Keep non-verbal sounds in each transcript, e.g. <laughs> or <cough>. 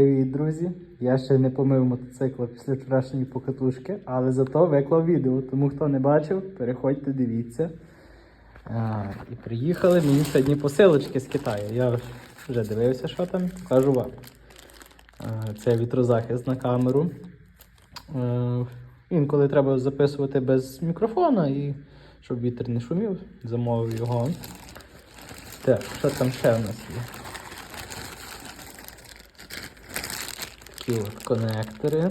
Привіт, друзі! Я ще не помив мотоцикла після вчорашньої покатушки, але зато виклав відео. Тому хто не бачив, переходьте, дивіться. А, і приїхали мені сьогодні посилочки з Китаю. Я вже дивився, що там, покажу вам. Це вітрозахист на камеру. Інколи треба записувати без мікрофона і щоб вітер не шумів, замовив його. Так, що там ще в нас є? Такі от конектори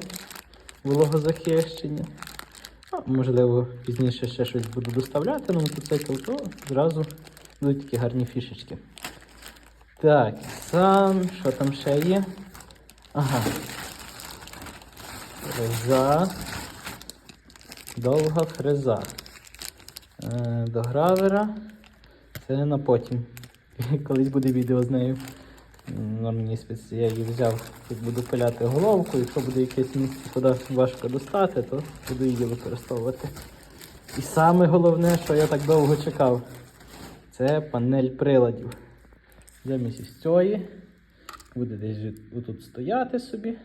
вологозахищені. А, можливо, пізніше ще щось буду доставляти на мотоцикл, то зразу будуть такі гарні фішечки. Так, сам, що там ще є? Ага. Фреза. Довга фреза. Е, до гравера. Це на потім. <laughs> Колись буде відео з нею. На мені спец... я її взяв, тут буду пиляти головку, якщо буде якесь місце, куди важко достати, то буду її використовувати. І саме головне, що я так довго чекав, це панель приладів. Замість цієї буде десь тут стояти собі.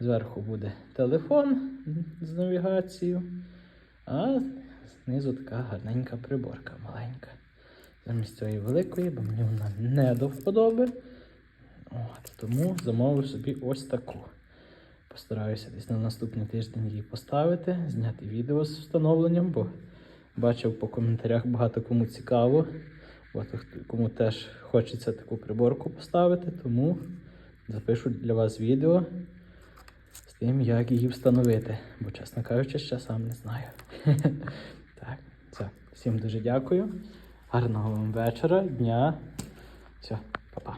Зверху буде телефон з навігацією, а знизу така гарненька приборка маленька. Замість цієї великої, бо мені вона не до вподоби. Тому замовив собі ось таку. Постараюся десь на наступний тиждень її поставити, зняти відео з встановленням, бо бачив по коментарях багато кому цікаво. Багато кому теж хочеться таку приборку поставити, тому запишу для вас відео з тим, як її встановити. Бо, чесно кажучи, ще сам не знаю. <laughs> Так, все. Всім дуже дякую. Гарного вам вечора, дня. Все, па-па.